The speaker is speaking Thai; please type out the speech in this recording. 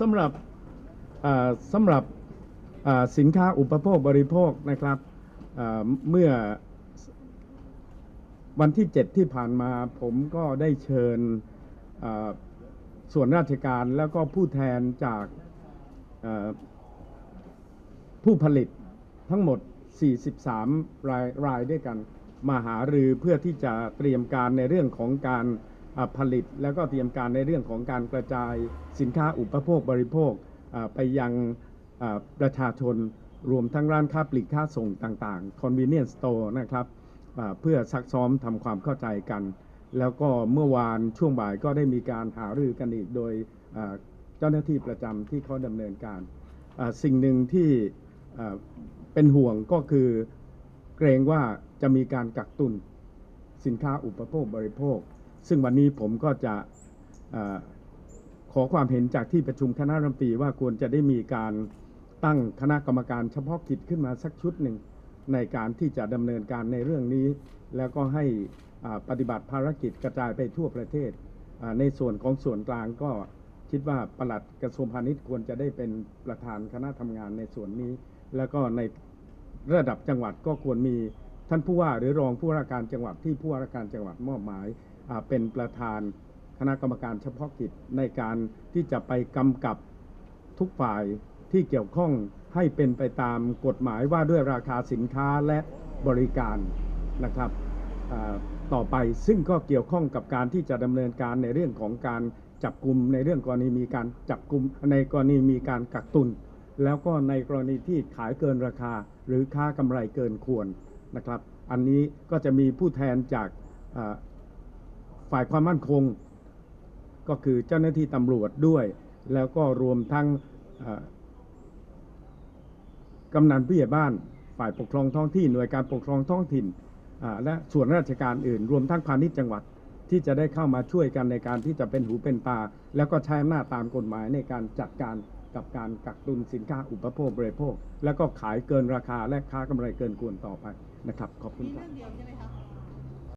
สำหรับสำหรับสินค้าอุปโภคบริโภคนะครับเมื่อวันที่ 7 ที่ผ่านมาผมก็ได้เชิญส่วนราชการแล้วก็ผู้แทนจากผู้ผลิตทั้งหมด 43 รายรายด้วยกัน มาหารือเพื่อที่จะเตรียมการในเรื่องของการ ผลิตแล้วก็เตรียมการในเรื่องของการกระจายสินค้าอุปโภคบริโภคไปยังประชาชนรวมทั้งร้านค้าปลีกค้าส่งต่างๆ convenience store นะครับเพื่อซักซ้อมทำความเข้าใจกัน แล้วก็เมื่อวานช่วงบ่ายก็ได้มีการหารือกันอีกโดยเจ้าหน้าที่ประจำที่เขาดำเนินการสิ่งหนึ่งที่เป็นห่วงก็คือเกรงว่าจะมีการกักตุนสินค้าอุปโภคบริโภค ซึ่งวันนี้ผมก็จะขอความเห็นจากที่ประชุมคณะรัฐมนตรีว่าควรจะได้มีการตั้งคณะกรรมการเฉพาะกิจขึ้นมาสักชุดหนึ่งในการที่จะดำเนินการในเรื่องนี้ แล้วก็ให้ปฏิบัติภารกิจกระจายไปทั่วประเทศ ในส่วนของส่วนกลางก็คิดว่าปลัดกระทรวงพาณิชย์ควรจะได้เป็นประธานคณะทำงานในส่วนนี้ แล้วก็ในระดับจังหวัดก็ควรมีท่านผู้ว่าหรือรองผู้ว่าการจังหวัดที่ผู้ว่าการจังหวัดมอบหมาย เป็นประธานคณะกรรมการเฉพาะกิจในการที่จะไปกำกับทุกฝ่ายที่เกี่ยวข้องให้เป็นไปตามกฎหมายว่าด้วยราคาสินค้าและบริการนะครับต่อไปซึ่งก็เกี่ยวข้องกับการที่จะดำเนินการในเรื่องของการจับกลุ่มในเรื่องกรณีมีการจับกลุ่มในกรณีมีการกักตุน แล้วก็ในกรณีที่ขายเกินราคา หรือค้ากำไรเกินควรนะครับ อันนี้ก็จะมีผู้แทนจาก ฝ่ายความมั่นคง ก็คือเจ้าหน้าที่ตำรวจด้วย แล้วก็รวมทั้งกำนันผู้ใหญ่บ้าน ฝ่ายปกครองท้องที่หน่วยการปกครองท้องถิ่นและส่วนราชการอื่น รวมทั้งพาณิชย์จังหวัดที่จะได้เข้ามาช่วยกันในการที่จะเป็นหูเป็นตา แล้วก็ใช้อำนาจตามกฎหมายในการจัดการกับการกักตุนสินค้าอุปโภคบริโภค แล้วก็ขายเกินราคาและค้ากำไรเกินควรต่อไปนะครับ ขอบคุณครับ